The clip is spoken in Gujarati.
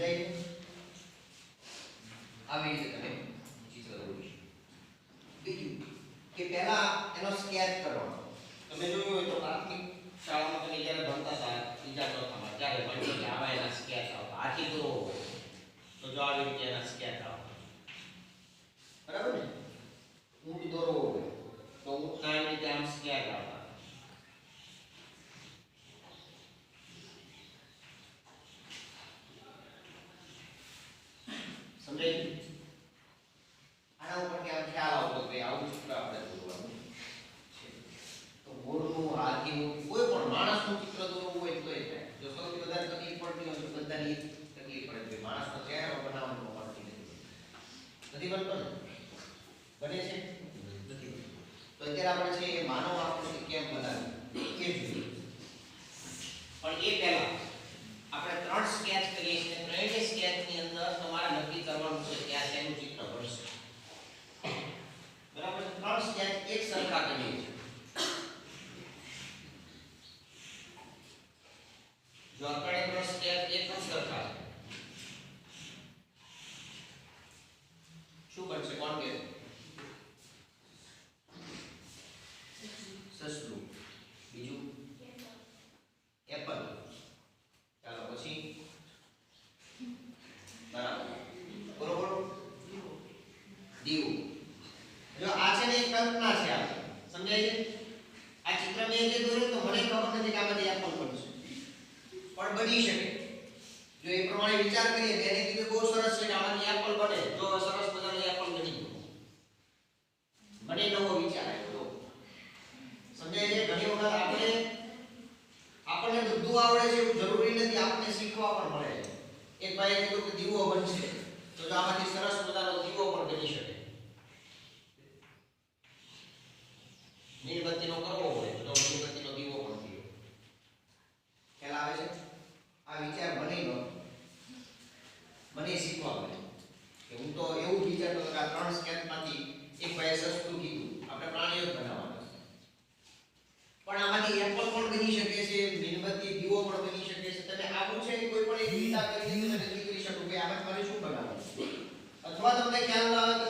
જય હિન્દ આવી રીતે તમે ચિત્ર દોરી બીજું કે પહેલા એનો સ્કેચ કરવાનો તમે જોયું હોય તો પ્રાથમિક શાળામાં તમે જ્યારે ભણતા હતા બીજા ચોથામાં ત્યારે ભણતા આવા એના સ્કેચ આવતા આખી દોરો તો જો આવી રીતે આના ઉપરથી આમ ખ્યાલ આવતો કે આવું ચિત્ર આપણે દોરવાનું છે. કોઈ પણ માણસનું ચિત્ર દોરવું હોય તો એ થાય. તકલીફ પડતી હોય તો બધાની તકલીફ પડે છે. માણસનો પડતી નથી. નથી બનતો બને છે? તો અત્યારે આપણે માનવ આકૃતિ કેમ બનાવી એ જોઈએ. પણ એ પહેલા આપણે ત્રણ સ્કેચ કરીએ છીએ ત્રણેય સ્કેચની અંદર તમારે નક્કી કરવાનું છે કે આ શેનું ચિત્ર બનશે બરાબર છે? ત્રણ સ્કેચ એક સરખા કરીએ છીએ જો આપણે ત્રણ સ્કેચ એક જ સરખા શું બનશે? કોણ કે? સસલું. બીજું? એપલ. ચાલો, પછી? બરાબર. બરોબર? દીવું. જો આ છે ને કલ્પના છે આ. સમજાય છે આ ચિત્ર મેં જે દોર્યું તો મને ખબર નથી કે આમાંથી એપલ બનશે પણ બની શકે. જો એ પ્રમાણે વિચાર કરીએ તો એને કીધું બહુ સરસ છે કે આમાંથી એપલ બને. જો સરસ મજાનો એપલ બની મને નવો વિચાર આવ્યો. સમજાય છે? ઘણી વખત આપણે આપણને બધું આવડે છે એવું જરૂરી નથી. આપણને શીખવા પણ મળે છે. એક ભાઈએ કીધું કે દીવો બનશે. તો આમાંથી સરસ મજાનો દીવો પણ બની શકે મીણબત્તીનો કરવો હોય તો મીણબત્તીનો દીવો પણ થયો ખ્યાલ આવે છે આ વિચાર બની લો મને શીખવા મળે કે હું તો એવું જ વિચારતો હતો કે આ ત્રણ સ્કેચમાંથી ભાઈએ સસ્તું કીધું. આપણે પ્રાણીઓ જ બનાવવાના છે. પણ આમાંથી એપલ પણ બની શકે છે, મીણબત્તી, દીવો પણ બની શકે છે. તમે આવું છે કોઈ પણ એક વિચાર કરીને તમે નક્કી કરી શકો કે આમાં તમારે શું બનાવવાનું અથવા તમને ખ્યાલ આવે તો